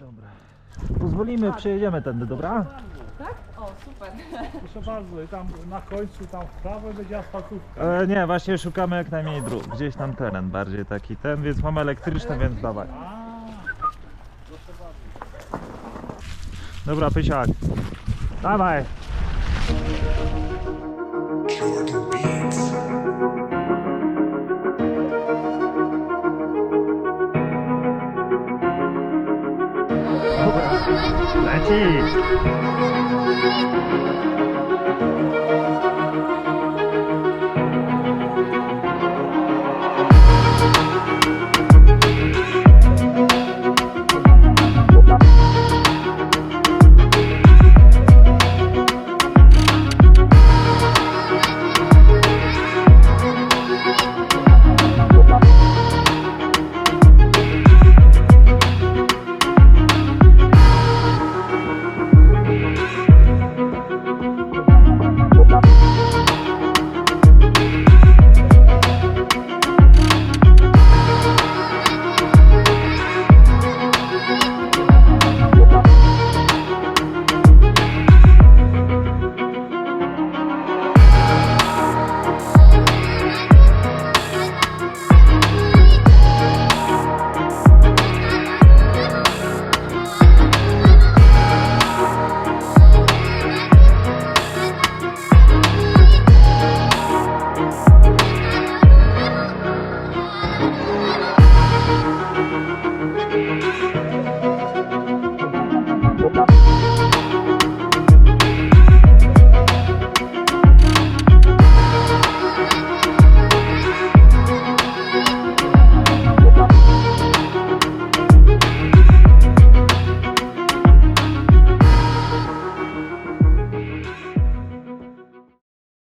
Dobra. Pozwolimy, przejedziemy tędy, dobra? Tak? O, super. Proszę bardzo, i tam na końcu, tam w prawo będzie asfaltówka. E, nie, właśnie szukamy jak najmniej dróg. Gdzieś tam teren bardziej taki ten, więc mamy elektryczne, więc dawaj. A, Dobra, Pysiak. Dawaj. Jordan Beats. 我们